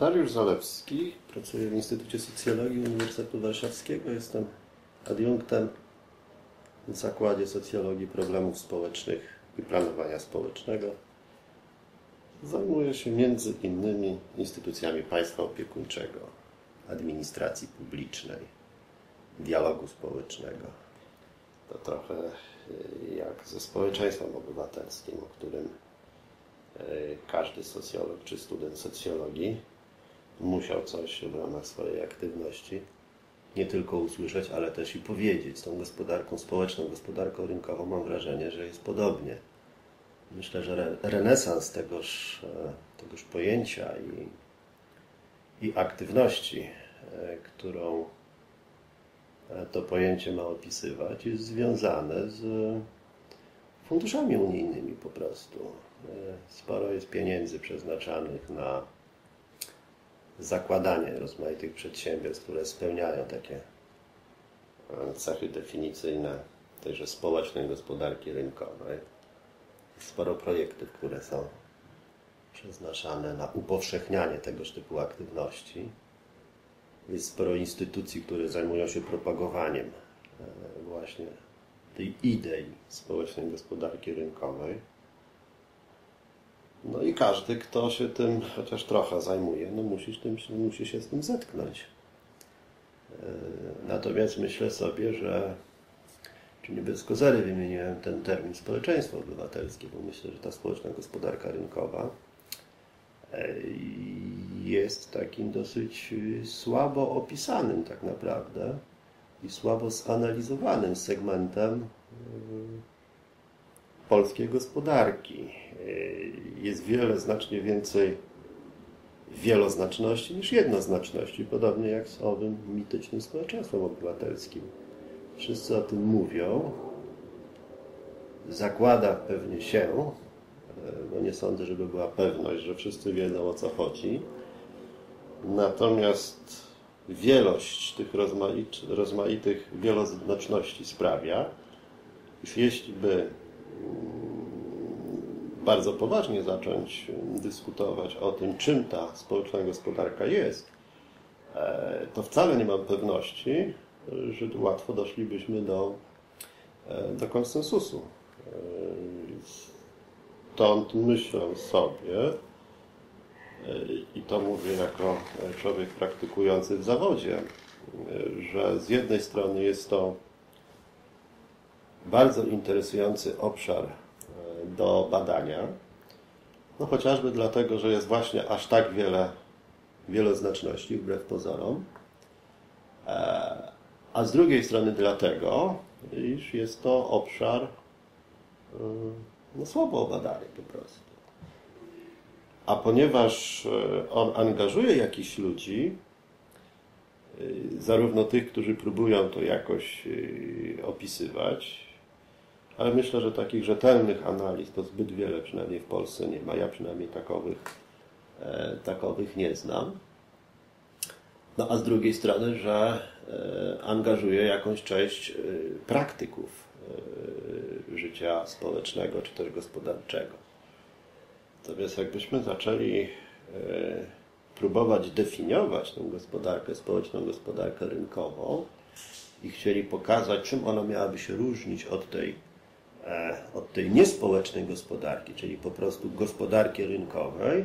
Dariusz Zalewski, pracuję w Instytucie Socjologii Uniwersytetu Warszawskiego. Jestem adiunktem w Zakładzie Socjologii Problemów Społecznych i Planowania Społecznego. Zajmuję się między innymi instytucjami państwa opiekuńczego, administracji publicznej, dialogu społecznego. To trochę y, jak ze społeczeństwem obywatelskim, o którym y, każdy socjolog czy student socjologii musiał coś w ramach swojej aktywności nie tylko usłyszeć, ale też i powiedzieć. Z tą gospodarką społeczną, gospodarką rynkową mam wrażenie, że jest podobnie. Myślę, że renesans tegoż, e, tegoż pojęcia i, i aktywności, e, którą e, to pojęcie ma opisywać, jest związane z funduszami unijnymi po prostu. Sporo jest pieniędzy przeznaczanych na zakładanie rozmaitych przedsiębiorstw, które spełniają takie e, cechy definicyjne tejże społecznej gospodarki rynkowej. Sporo projektów, które są przeznaczane na upowszechnianie tegoż typu aktywności. Jest sporo instytucji, które zajmują się propagowaniem e, właśnie tej idei społecznej gospodarki rynkowej. No i każdy, kto się tym chociaż trochę zajmuje, no musi, tym, musi się z tym zetknąć. E, natomiast myślę sobie, że czy nie bez kozery wymieniłem ten termin społeczeństwo obywatelskie, bo myślę, że ta społeczna gospodarka rynkowa e, jest takim dosyć słabo opisanym tak naprawdę i słabo zanalizowanym segmentem e, polskiej gospodarki. E, jest wiele, znacznie więcej wieloznaczności niż jednoznaczności, podobnie jak z owym mitycznym społeczeństwem obywatelskim. Wszyscy o tym mówią. Zakłada pewnie się, no nie sądzę, żeby była pewność, że wszyscy wiedzą o co chodzi. Natomiast wielość tych rozmaitych wieloznaczności sprawia, iż jeśli by bardzo poważnie zacząć dyskutować o tym, czym ta społeczna gospodarka jest, e, to wcale nie mam pewności, że łatwo doszlibyśmy do, e, do konsensusu. E, stąd myślę sobie, i to mówię jako człowiek praktykujący w zawodzie, że z jednej strony jest to bardzo interesujący obszar do badania. No chociażby dlatego, że jest właśnie aż tak wiele wieloznaczności, wbrew pozorom. E, a z drugiej strony dlatego, iż jest to obszar e, no, słabo badany po prostu. A ponieważ e, on angażuje jakichś ludzi, zarówno tych, którzy próbują to jakoś opisywać, ale myślę, że takich rzetelnych analiz to zbyt wiele przynajmniej w Polsce nie ma. Ja przynajmniej takowych, e, takowych nie znam. No a z drugiej strony, że e, angażuje jakąś część e, praktyków e, życia społecznego czy też gospodarczego. Natomiast jakbyśmy zaczęli e, próbować definiować tę gospodarkę społeczną, gospodarkę rynkową i chcieli pokazać, czym ona miałaby się różnić od tej od tej niespołecznej gospodarki, czyli po prostu gospodarki rynkowej,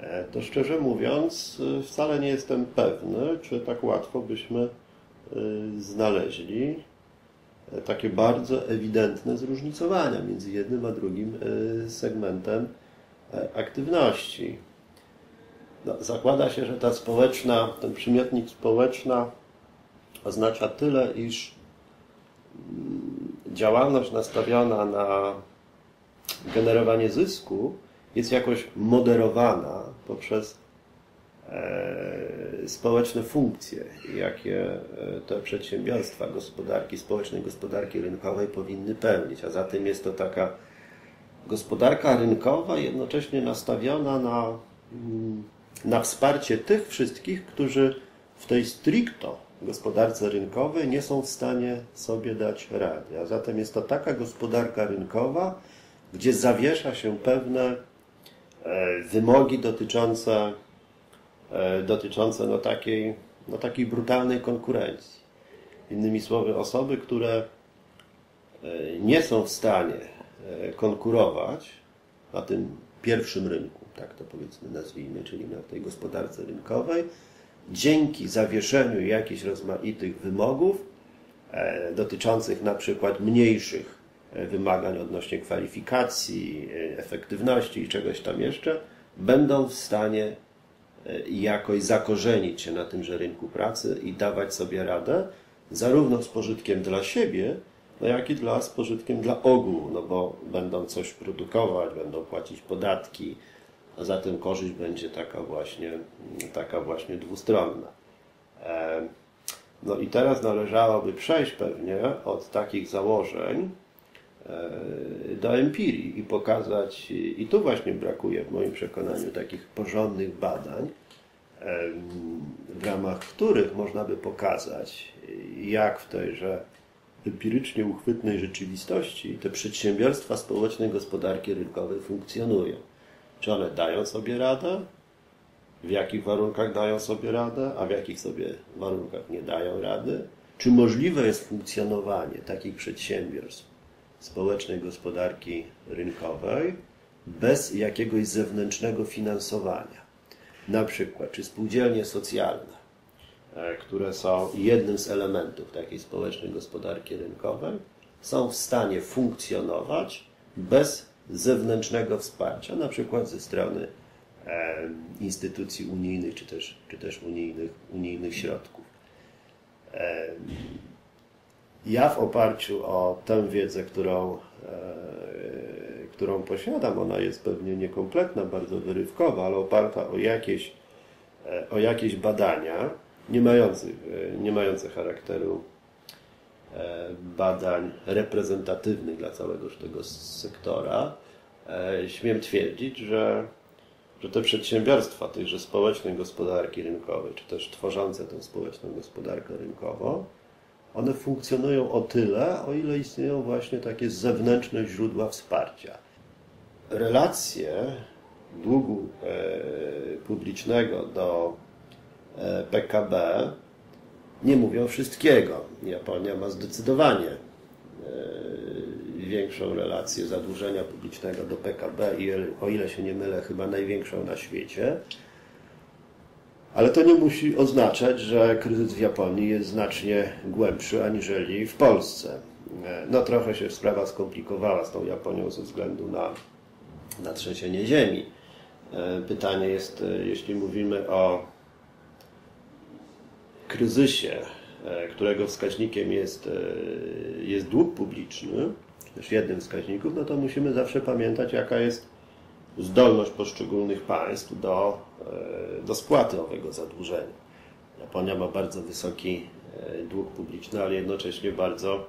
e, to szczerze mówiąc e, wcale nie jestem pewny, czy tak łatwo byśmy znaleźli takie bardzo ewidentne zróżnicowania między jednym a drugim segmentem aktywności. No, zakłada się, że ta społeczna, ten przymiotnik społeczna oznacza tyle, iż działalność nastawiona na generowanie zysku jest jakoś moderowana poprzez e, społeczne funkcje, jakie e, te przedsiębiorstwa gospodarki społecznej, gospodarki rynkowej powinny pełnić. A zatem jest to taka gospodarka rynkowa jednocześnie nastawiona na, mm, na wsparcie tych wszystkich, którzy w tej stricto gospodarce rynkowej nie są w stanie sobie dać rady. A zatem jest to taka gospodarka rynkowa, gdzie zawiesza się pewne e, wymogi dotyczące e, dotyczące no, takiej, no, takiej brutalnej konkurencji. Innymi słowy, osoby, które e, nie są w stanie konkurować na tym pierwszym rynku, tak to powiedzmy nazwijmy, czyli na tej gospodarce rynkowej, dzięki zawieszeniu jakichś rozmaitych wymogów e, dotyczących na przykład mniejszych e, wymagań odnośnie kwalifikacji, e, efektywności i czegoś tam jeszcze, będą w stanie jakoś zakorzenić się na tymże rynku pracy i dawać sobie radę, zarówno z pożytkiem dla siebie, no jak i dla, z pożytkiem dla ogółu, no bo będą coś produkować, będą płacić podatki, a zatem korzyść będzie taka właśnie, taka właśnie dwustronna. No i teraz należałoby przejść pewnie od takich założeń e, do empirii i pokazać, i tu właśnie brakuje w moim przekonaniu takich porządnych badań, w ramach których można by pokazać, jak w tejże empirycznie uchwytnej rzeczywistości te przedsiębiorstwa społecznej gospodarki rynkowej funkcjonują. Czy one dają sobie radę? W jakich warunkach dają sobie radę, a w jakich sobie warunkach nie dają rady? Czy możliwe jest funkcjonowanie takich przedsiębiorstw społecznej gospodarki rynkowej bez jakiegoś zewnętrznego finansowania? Na przykład, czy spółdzielnie socjalne, e, które są jednym z elementów takiej społecznej gospodarki rynkowej, są w stanie funkcjonować bez zewnętrznego wsparcia, na przykład ze strony e, instytucji unijnych czy też, czy też unijnych, unijnych środków. E, ja w oparciu o tę wiedzę, którą, e, którą posiadam, ona jest pewnie niekompletna, bardzo wyrywkowa, ale oparta o jakieś, o jakieś badania, nie mające, nie mające charakteru badań reprezentatywnych dla całego tego sektora, e, śmiem twierdzić, że, że te przedsiębiorstwa tychże społecznej gospodarki rynkowej, czy też tworzące tę społeczną gospodarkę rynkową, one funkcjonują o tyle, o ile istnieją właśnie takie zewnętrzne źródła wsparcia. Relacje długu e, publicznego do PKB nie mówią wszystkiego. Japonia ma zdecydowanie e, większą relację zadłużenia publicznego do PKB i o ile się nie mylę, chyba największą na świecie. Ale to nie musi oznaczać, że kryzys w Japonii jest znacznie głębszy aniżeli w Polsce. E, no trochę się sprawa skomplikowała z tą Japonią ze względu na, na trzęsienie ziemi. E, pytanie jest, jeśli mówimy o kryzysie, e, którego wskaźnikiem jest, e, jest dług publiczny, czy też jednym z wskaźników, no to musimy zawsze pamiętać, jaka jest zdolność poszczególnych państw do, e, do spłaty owego zadłużenia. Japonia ma bardzo wysoki dług publiczny, ale jednocześnie bardzo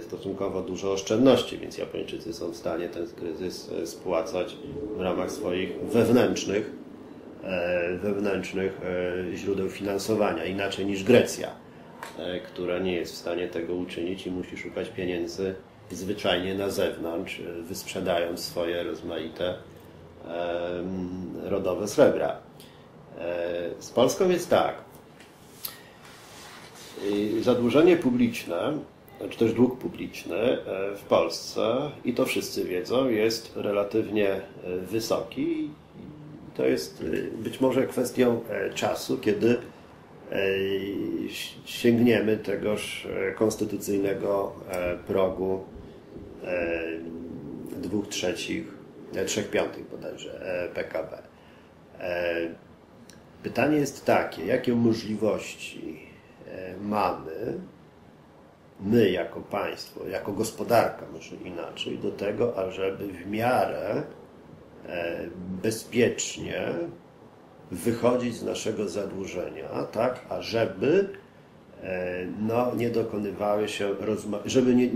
stosunkowo dużo oszczędności, więc Japończycy są w stanie ten kryzys spłacać w ramach swoich wewnętrznych wewnętrznych e, źródeł finansowania, inaczej niż Grecja, e, która nie jest w stanie tego uczynić i musi szukać pieniędzy zwyczajnie na zewnątrz, wysprzedając swoje rozmaite rodowe srebra. Z Polską jest tak. Zadłużenie publiczne, czy też dług publiczny w Polsce, i to wszyscy wiedzą, jest relatywnie wysoki to jest y, być może kwestią e, czasu, kiedy e, sięgniemy tegoż e, konstytucyjnego progu dwóch trzecich, trzech piątych bodajże PKB. Pytanie jest takie, jakie możliwości mamy my jako państwo, jako gospodarka może inaczej, do tego, ażeby w miarę bezpiecznie wychodzić z naszego zadłużenia, tak, ażeby e, no, nie dokonywały się, żeby nie,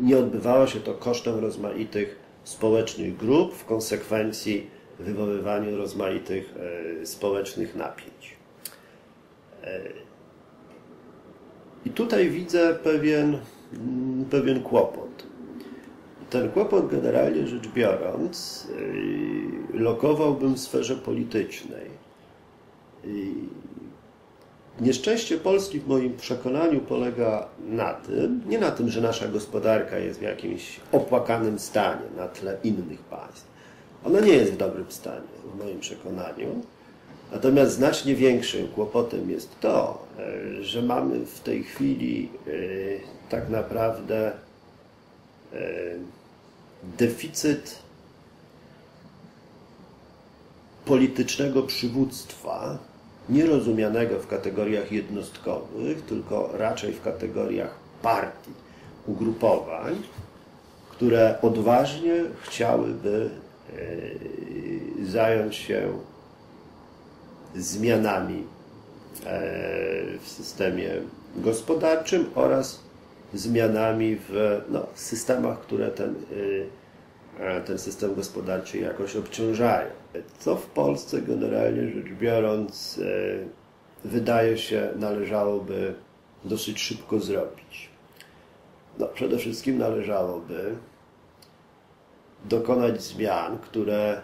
nie odbywało się to kosztem rozmaitych społecznych grup, w konsekwencji wywoływaniu rozmaitych e, społecznych napięć. I tutaj widzę pewien, pewien kłopot ten kłopot generalnie rzecz biorąc yy, lokowałbym w sferze politycznej. Nieszczęście Polski w moim przekonaniu polega na tym, nie na tym, że nasza gospodarka jest w jakimś opłakanym stanie na tle innych państw. Ona nie jest w dobrym stanie, w moim przekonaniu. Natomiast znacznie większym kłopotem jest to, e, że mamy w tej chwili tak naprawdę deficyt politycznego przywództwa, nierozumianego w kategoriach jednostkowych, tylko raczej w kategoriach partii, ugrupowań, które odważnie chciałyby zająć się zmianami w systemie gospodarczym oraz zmianami w no, systemach, które ten, y, ten system gospodarczy jakoś obciążają. Co w Polsce generalnie rzecz biorąc y, wydaje się należałoby dosyć szybko zrobić. No, przede wszystkim należałoby dokonać zmian, które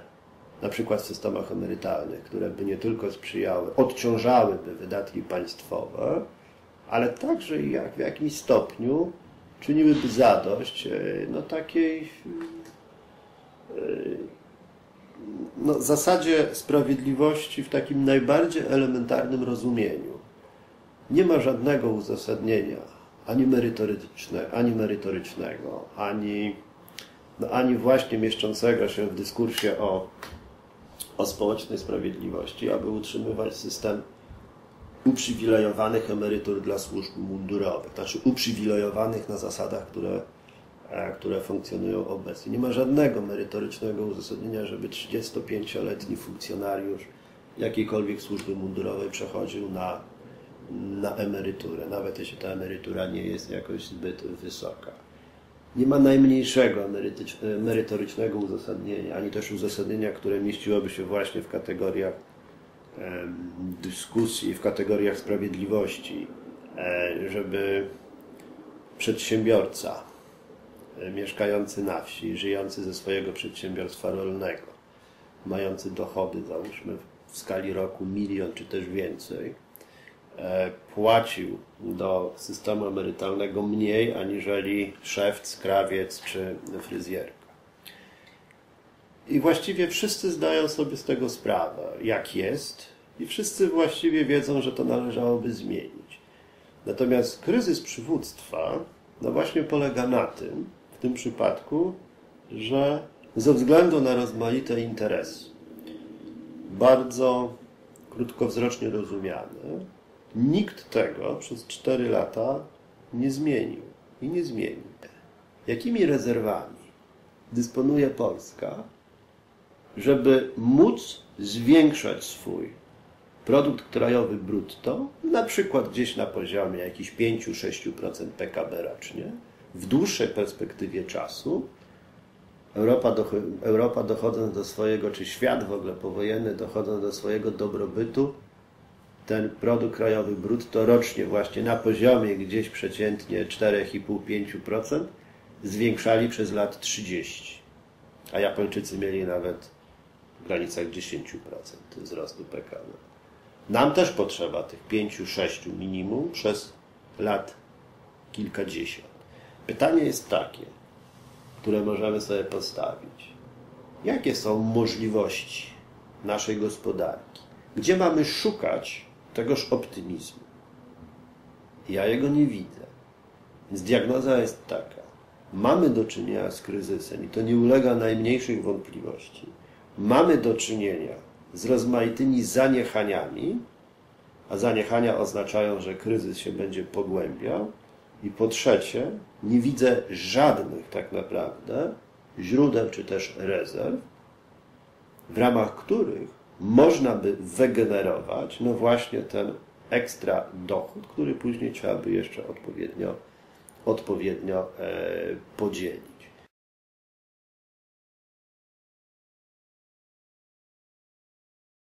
na przykład w systemach emerytalnych, które by nie tylko sprzyjały, odciążałyby wydatki państwowe, ale także jak w jakimś stopniu czyniłyby zadość e, no, takiej e, no, zasadzie sprawiedliwości w takim najbardziej elementarnym rozumieniu. Nie ma żadnego uzasadnienia ani, merytoryczne, ani merytorycznego, ani, no, ani właśnie mieszczącego się w dyskursie o, o społecznej sprawiedliwości, aby utrzymywać system uprzywilejowanych emerytur dla służb mundurowych, znaczy uprzywilejowanych na zasadach, które, e, które funkcjonują obecnie. Nie ma żadnego merytorycznego uzasadnienia, żeby 35-letni funkcjonariusz jakiejkolwiek służby mundurowej przechodził na, na emeryturę, nawet jeśli ta emerytura nie jest jakoś zbyt wysoka. Nie ma najmniejszego merytorycznego uzasadnienia, ani też uzasadnienia, które mieściłoby się właśnie w kategoriach dyskusji w kategoriach sprawiedliwości, e, żeby przedsiębiorca e, mieszkający na wsi, żyjący ze swojego przedsiębiorstwa rolnego, mający dochody, załóżmy w skali roku milion czy też więcej, e, płacił do systemu emerytalnego mniej aniżeli szewc, krawiec czy fryzjerka. I właściwie wszyscy zdają sobie z tego sprawę, jak jest, i wszyscy właściwie wiedzą, że to należałoby zmienić. Natomiast kryzys przywództwa no właśnie polega na tym, w tym przypadku, że ze względu na rozmaite interesy, bardzo krótkowzrocznie rozumiane, nikt tego przez cztery lata nie zmienił i nie zmieni. Jakimi rezerwami dysponuje Polska, żeby móc zwiększać swój produkt krajowy brutto, na przykład gdzieś na poziomie jakichś 5-6% PKB rocznie, w dłuższej perspektywie czasu, Europa, Europa dochodząc do swojego, czy świat w ogóle powojenny dochodząc do swojego dobrobytu, ten produkt krajowy brutto rocznie właśnie na poziomie gdzieś przeciętnie 4,5-5% zwiększali przez lat 30. A Japończycy mieli nawet w granicach 10% wzrostu PKB. Nam też potrzeba tych pięciu, sześciu minimum przez lat kilkadziesiąt. Pytanie jest takie, które możemy sobie postawić. Jakie są możliwości naszej gospodarki? Gdzie mamy szukać tegoż optymizmu? Ja jego nie widzę. Więc diagnoza jest taka. Mamy do czynienia z kryzysem i to nie ulega najmniejszych wątpliwości. Mamy do czynienia z rozmaitymi zaniechaniami, a zaniechania oznaczają, że kryzys się będzie pogłębiał. I po trzecie, nie widzę żadnych tak naprawdę źródeł czy też rezerw, w ramach których można by wygenerować no właśnie ten ekstra dochód, który później trzeba by jeszcze odpowiednio, odpowiednio e, podzielić.